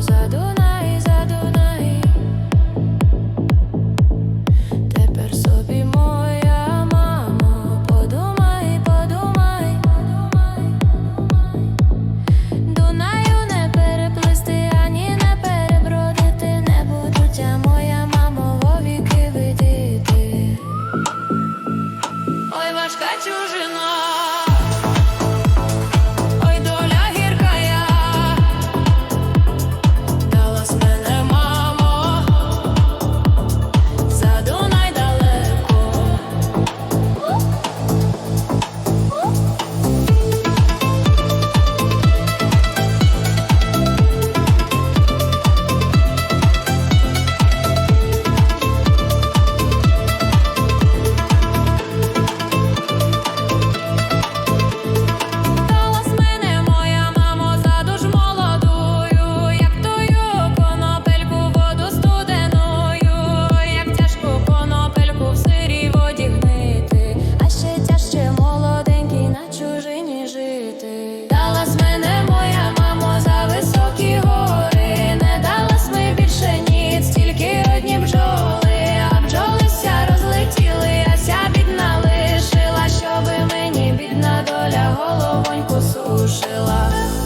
За Дунай, за Дунай. Тепер собі моя мамо, подумай, подумай, Дунаю не переплисти, ані не перебродити, не буду тя моя мамо видіти. Ой, важка чужина. Головоньку сушила.